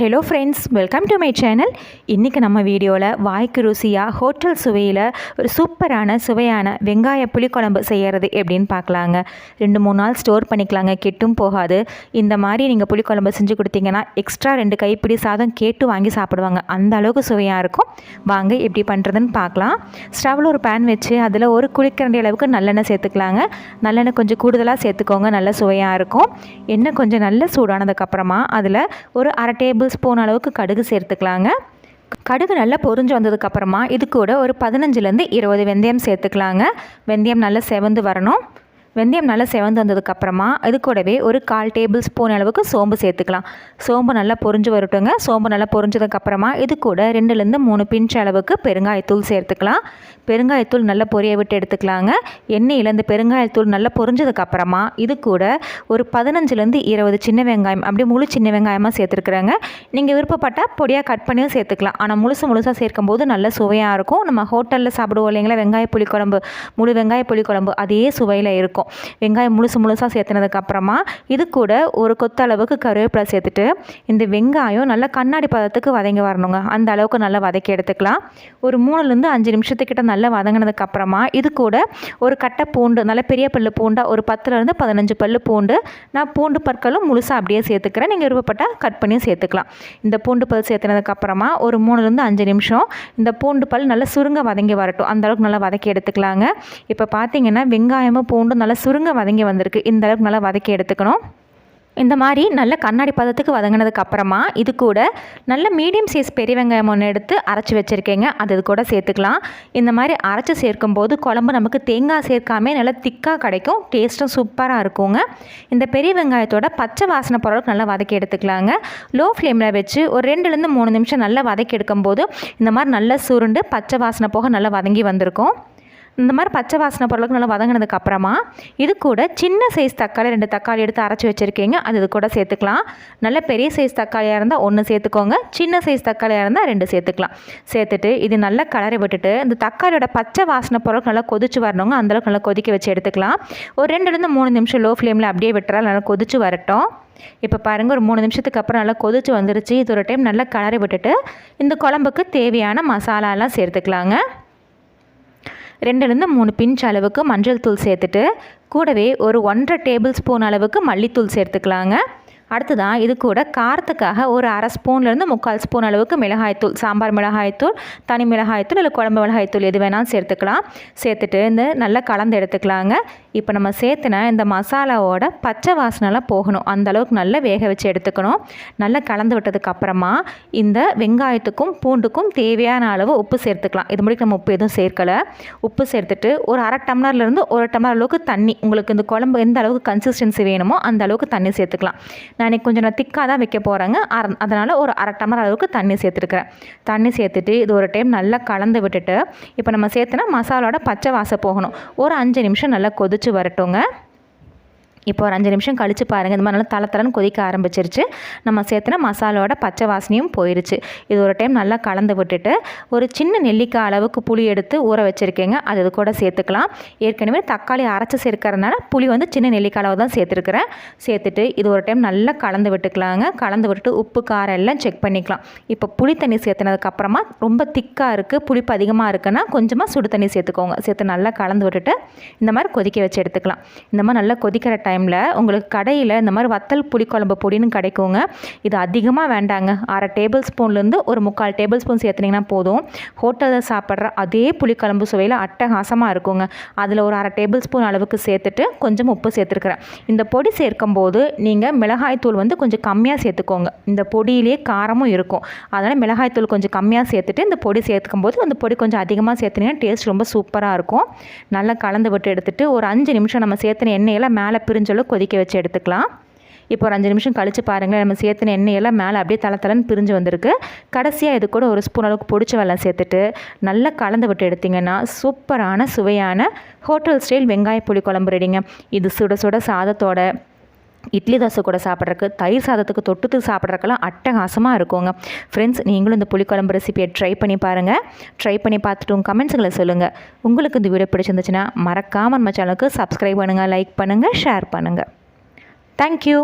Hello friends welcome to my channel இன்றைக்கி நம்ம வீடியோவில் வாய்க்கு ருசியாக ஹோட்டல் சுவையில் ஒரு சூப்பரான சுவையான வெங்காய புளிக்குழம்பு செய்கிறது எப்படின்னு பார்க்கலாங்க. ரெண்டு மூணு நாள் ஸ்டோர் பண்ணிக்கலாங்க கெட்டும் போகாது. இந்த மாதிரி நீங்கள் புளிக்குழம்பு செஞ்சு கொடுத்தீங்கன்னா எக்ஸ்ட்ரா ரெண்டு கைப்பிடி சாதம் கேட்டு வாங்கி சாப்பிடுவாங்க. அந்த அளவுக்கு சுவையாக இருக்கும். வாங்க எப்படி பண்ணுறதுன்னு பார்க்கலாம். ஸ்டவ்வில் ஒரு பேன் வச்சு அதில் ஒரு குளிக்கரண்டி அளவுக்கு நல்லெண்ணெய் சேர்த்துக்கலாங்க. நல்லெண்ணெய் கொஞ்சம் கூடுதலாக சேர்த்துக்கோங்க நல்ல சுவையாக இருக்கும். எண்ணெய் கொஞ்சம் நல்ல சூடானதுக்கப்புறமா அதில் ஒரு அரை டேபிள் டேபிள் ஸ்பூன் அளவுக்கு கடுகு சேர்த்துக்கலாங்க. கடுகு நல்லா பொறிஞ்சு வந்ததுக்கப்புறமா இது கூட ஒரு பதினஞ்சுலேருந்து இருபது வெந்தயம் சேர்த்துக்கலாங்க. வெந்தயம் நல்லா செவந்து வரணும். வெந்தயம் நல்லா செவந்து வந்ததுக்கப்புறமா இது கூடவே ஒரு கால் டேபிள் ஸ்பூன் அளவுக்கு சோம்பு சேர்த்துக்கலாம். சோம்பு நல்லா பொறிஞ்சு வரட்டுங்க சோம்பு நல்லா பொறிஞ்சதுக்கப்புறமா இது கூட ரெண்டுலேருந்து மூணு பிஞ்ச் அளவுக்கு பெருங்காயத்தூள் சேர்த்துக்கலாம். பெருங்காயத்தூள் நல்லா பொரிய விட்டு எடுத்துக்கலாங்க. எண்ணெயில் இந்த பெருங்காயத்தூள் நல்லா பொரிஞ்சதுக்கப்புறமா இது கூட ஒரு பதினஞ்சுலேருந்து இருபது சின்ன வெங்காயம் அப்படியே முழு சின்ன வெங்காயமாக சேர்த்துருக்குறாங்க. நீங்கள் விருப்பப்பட்டால் பொடியாக கட் பண்ணியும் சேர்த்துக்கலாம். ஆனால் முழுசு முழுசாக சேர்க்கும் போது நல்ல சுவையாக இருக்கும். நம்ம ஹோட்டலில் சாப்பிடுவோம் இல்லைங்களா வெங்காய புளிக்குழம்பு முழு வெங்காய புளிக்குழம்பு அதே சுவையில் இருக்கும். வெங்காயம் முழுசு முழுசாக சேர்த்துனதுக்கப்புறமா இது கூட ஒரு கொத்த அளவுக்கு கருவேப்பிலை சேர்த்துட்டு இந்த வெங்காயம் நல்லா கண்ணாடி பதத்துக்கு வதங்கி வரணுங்க. அந்த அளவுக்கு நல்லா வதக்கி எடுத்துக்கலாம். ஒரு மூணுலேருந்து அஞ்சு நிமிஷத்துக்கிட்ட நல்லா வதங்கினதுக்கப்புறமா இது கூட ஒரு கட்டை பூண்டு நல்ல பெரிய பல்லு பூண்டாக ஒரு பத்துலேருந்து பதினஞ்சு பல்லு பூண்டு நான் பூண்டு பற்களும் முழுசாக அப்படியே சேர்த்துக்கிறேன். நீங்கள் விருப்பப்பட்டால் கட் பண்ணி சேர்த்துக்கலாம். இந்த பூண்டு பல் சேர்த்துனதுக்கப்புறமா ஒரு மூணுலேருந்து அஞ்சு நிமிஷம் இந்த பூண்டு பல் நல்லா சுருங்க வதங்கி வரட்டும். அந்தளவுக்கு நல்லா வதக்கி எடுத்துக்கலாங்க. இப்போ பார்த்தீங்கன்னா வெங்காயமும் பூண்டும் நல்லா நல்லா சுருங்க வதங்கி வந்திருக்கு. இந்த அளவுக்கு நல்லா வதக்கி எடுத்துக்கணும். இந்த மாதிரி நல்ல கண்ணாடி பதத்துக்கு வதங்கினதுக்கு அப்புறமா இது கூட நல்ல மீடியம் சைஸ் பெரிய வெங்காயம் ஒன்று எடுத்து அரைச்சி வச்சுருக்கேங்க. அது இது கூட சேர்த்துக்கலாம். இந்த மாதிரி அரைச்சி சேர்க்கும்போது குழம்பு நமக்கு தேங்காய் சேர்க்காமே நல்லா திக்காக கிடைக்கும். டேஸ்ட்டும் சூப்பராக இருக்குங்க. இந்த பெரிய வெங்காயத்தோட பச்சை வாசனை பொருளுக்கு நல்லா வதக்கி எடுத்துக்கலாங்க. லோ ஃப்ளேமில் வச்சு ஒரு ரெண்டுலேருந்து மூணு நிமிஷம் நல்லா வதக்கி எடுக்கும்போது இந்த மாதிரி நல்லா சுருண்டு பச்சை வாசனை போக நல்லா வதங்கி வந்திருக்கும். இந்த மாதிரி பச்சை வாசனை பொருளுக்கு நல்லா வதங்கினதுக்கு அப்புறமா இது கூட சின்ன சைஸ் தக்காளி ரெண்டு தக்காளி எடுத்து அரைச்சி வச்சுருக்கீங்க. அது இது கூட சேர்த்துக்கலாம். நல்ல பெரிய சைஸ் தக்காளியாக இருந்தால் ஒன்று சேர்த்துக்கோங்க. சின்ன சைஸ் தக்காளியாக இருந்தால் ரெண்டு சேர்த்துக்கலாம். சேர்த்துட்டு இது நல்லா கலரை விட்டுட்டு இந்த தக்காளியோட பச்சை வாசனை பொருளுக்கு நல்லா கொதிச்சு வரணுங்க. அந்தளவுக்கு நல்லா கொதிக்க வச்சு எடுத்துக்கலாம். ஒரு ரெண்டுலேருந்து மூணு நிமிஷம் லோ ஃப்ளேமில் அப்படியே விட்டுறால் நல்லா கொதிச்சு வரட்டும். இப்போ பாருங்கள் ஒரு மூணு நிமிஷத்துக்கு அப்புறம் நல்லா கொதிச்சு வந்துருச்சு. இது ஒரு டைம் நல்லா கலரை விட்டுட்டு இந்த குழம்புக்கு தேவையான மசாலாலாம் சேர்த்துக்கலாங்க. ரெண்டுலேருந்து மூணு பிஞ்ச் அளவுக்கு மஞ்சள் தூள் சேர்த்துட்டு கூடவே ஒரு ஒன்றரை டேபிள் ஸ்பூன் அளவுக்கு மல்லித்தூள் சேர்த்துக்கலாங்க. அடுத்ததான் இது கூட காரத்துக்காக ஒரு அரை ஸ்பூன்லேருந்து முக்கால் ஸ்பூன் அளவுக்கு மிளகாய்த்தூள் சாம்பார் மிளகாய்த்தூள் தனி மிளகாய்த்தூள் இல்லை குழம்பு மிளகாய்த்தூள் எது வேணாலும் சேர்த்துக்கலாம். சேர்த்துட்டு இந்த நல்லா கலந்து எடுத்துக்கலாங்க. இப்போ நம்ம சேர்த்துன இந்த மசாலாவோட பச்சை வாசனைலாம் போகணும். அந்தளவுக்கு நல்லா வேக வச்சு எடுத்துக்கணும். நல்லா கலந்து விட்டதுக்கு அப்புறமா இந்த வெங்காயத்துக்கும் பூண்டுக்கும் தேவையான அளவு உப்பு சேர்த்துக்கலாம். இது முடிக்க நம்ம உப்பு எதுவும் சேர்க்கலை. உப்பு சேர்த்துட்டு ஒரு அரை டம்ளர்லேருந்து ஒரு டம்ளர் அளவுக்கு தண்ணி. உங்களுக்கு இந்த குழம்பு எந்த அளவுக்கு கன்சிஸ்டன்சி வேணுமோ அந்த அளவுக்கு தண்ணி சேர்த்துக்கலாம். நான் இன்றைக்கி கொஞ்சம் நான் திக்காக தான் வைக்க போகிறேங்க அதனால் ஒரு அரை டம்ளர் அளவுக்கு தண்ணி சேர்த்துருக்குறேன். தண்ணி சேர்த்துட்டு இது ஒரு டைம் நல்லா கலந்து விட்டுட்டு இப்போ நம்ம சேர்த்துனா மசாலோட பச்சை வாசம் போகணும். ஒரு அஞ்சு நிமிஷம் நல்லா கொதிச்சு வரட்டுங்க. இப்போ ஒரு அஞ்சு நிமிஷம் கழித்து பாருங்கள் இந்த மாதிரி நல்லா தலை கொதிக்க ஆரம்பிச்சிருச்சு. நம்ம சேர்த்துனா மசாலோட பச்சை வாசனையும் போயிருச்சு. இது ஒரு டைம் நல்லா கலந்து விட்டுட்டு ஒரு சின்ன நெல்லிக்காய் அளவுக்கு புளி எடுத்து ஊற வச்சுருக்கேங்க. அது இது கூட சேர்த்துக்கலாம். ஏற்கனவே தக்காளி அரைச்சி சேர்க்கறதுனால புளி வந்து சின்ன நெல்லிக்காய் அளவு தான் சேர்த்துருக்குறேன். சேர்த்துட்டு இது ஒரு டைம் நல்லா கலந்து விட்டுக்கலாங்க. கலந்து விட்டுட்டு உப்பு காரம் எல்லாம் செக் பண்ணிக்கலாம். இப்போ புளி தண்ணி சேர்த்துனதுக்கப்புறமா ரொம்ப திக்காக இருக்குது புளிப்பு அதிகமாக இருக்குன்னா கொஞ்சமாக சுடு தண்ணி சேர்த்துக்கோங்க. சேர்த்து நல்லா கலந்து விட்டுட்டு இந்த மாதிரி கொதிக்க வச்சு எடுத்துக்கலாம். இந்த மாதிரி நல்லா கொதிக்கிற டைம் டைமில் உங்களுக்கு கடையில் இந்த மாதிரி வத்தல் புளிக்குழம்பு பொடின்னு கிடைக்குங்க. இது அதிகமாக வேண்டாங்க. அரை டேபிள் ஸ்பூன்லேருந்து ஒரு முக்கால் டேபிள் ஸ்பூன் சேர்த்துனிங்கன்னா போதும். ஹோட்டலில் சாப்பிட்ற அதே புளிக்குழம்பு சுவையில் அட்டகாசமாக இருக்குங்க. அதில் ஒரு அரை டேபிள் ஸ்பூன் அளவுக்கு சேர்த்துட்டு கொஞ்சம் உப்பு சேர்த்துருக்குறேன். இந்த பொடி சேர்க்கும் போது நீங்கள் மிளகாய் தூள் வந்து கொஞ்சம் கம்மியாக சேர்த்துக்கோங்க. இந்த பொடியிலே காரமும் இருக்கும். அதனால் மிளகாய் தூள் கொஞ்சம் கம்மியாக சேர்த்துட்டு இந்த பொடி சேர்த்துக்கும் போது அந்த பொடி கொஞ்சம் அதிகமாக சேர்த்துனீங்கன்னா டேஸ்ட் ரொம்ப சூப்பராக இருக்கும். நல்லா கலந்து விட்டு எடுத்துகிட்டு ஒரு அஞ்சு நிமிஷம் நம்ம சேர்த்துன எண்ணெயெல்லாம் மேலே பிரிஞ்சு பிரிஞ்சளவு கொதிக்க வச்சு எடுத்துக்கலாம். இப்போ ஒரு அஞ்சு நிமிஷம் கழித்து பாருங்கள் நம்ம சேர்த்துன எண்ணெயெல்லாம் மேலே அப்படியே தளத்தலன்னு பிரிஞ்சு வந்திருக்கு. கடைசியாக இது கூட ஒரு ஸ்பூன் அளவுக்கு பொடிச்ச வெள்ளம் சேர்த்துட்டு நல்லா கலந்து விட்டு எடுத்திங்கன்னா சூப்பரான சுவையான ஹோட்டல் ஸ்டைல் வெங்காய புளி குழம்பு ரெடிங்க இது சுட சுட சாதத்தோட இட்லி தோசை கூட சாப்பிட்றதுக்கு தயிர் சாதத்துக்கு தொட்டுத்து சாப்பிட்றக்கெல்லாம் அட்டகாசமாக இருக்குங்க. ஃப்ரெண்ட்ஸ் நீங்களும் இந்த புளிக்குழம்பு ரெசிபியை ட்ரை பண்ணி பாருங்கள் ட்ரை பண்ணி பார்த்துட்டு உங்கள் கமெண்ட்ஸுங்களை சொல்லுங்கள் உங்களுக்கு இந்த வீடியோ பிடிச்சிருந்துச்சுன்னா மறக்காமல் நம்ம சேனலுக்கு சப்ஸ்கிரைப் பண்ணுங்கள் லைக் பண்ணுங்கள் ஷேர் பண்ணுங்கள் தேங்க்யூ